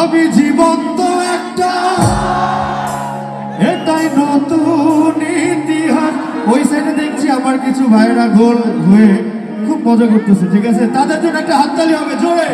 আমি জীবন্ত একটা। এটাই নতুন ইতিহাস। ওই সাইডে দেখছি আমার কিছু ভাইরা গোল হয়ে খুব মজা করতেছে, ঠিক আছে? তাদের জন্য একটা হাততালি হবে, জোরে।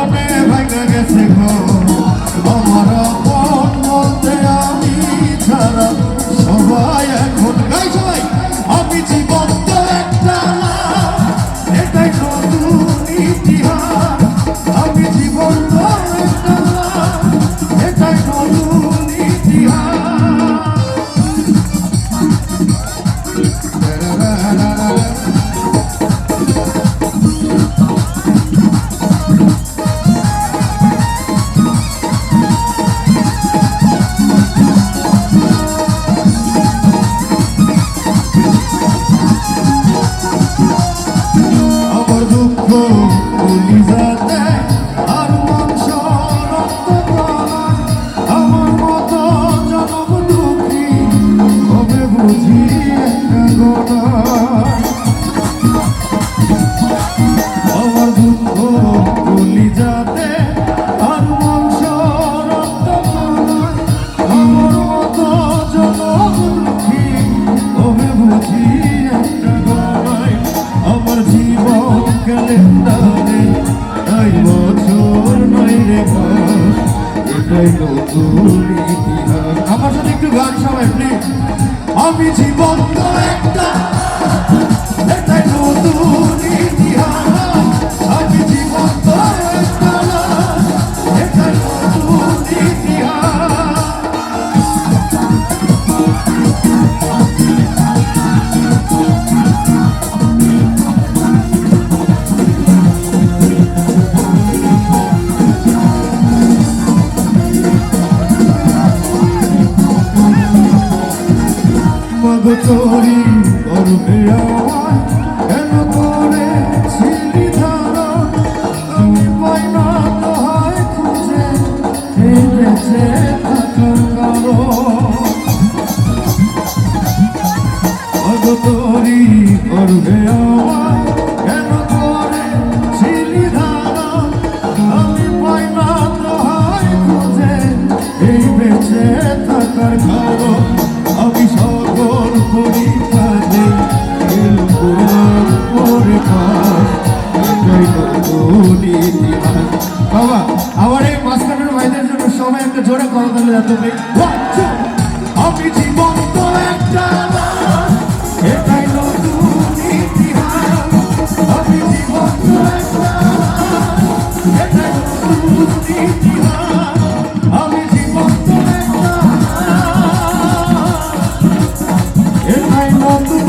ভগনে ভাঙা গেছে গো। আমার বলতে আমি ছাড়া সবাই কলিজাতে আমার সাথে একটু গান সবাই প্লিজ। আমি তোরি করবে আমার কেন করে ছিলি ধারা তুমি পাই না তো হয় খুঁজে এই বেঁচে থাকার কারণ। মগ করবে আমার কেন করে ছিলি ধারা আমি পাই না তো হয় খুঁজে এই বেঁচে থাকার কারণ। একটা জোরে কল করলে তুমি আমি জীবন্ত একটা আমি আমি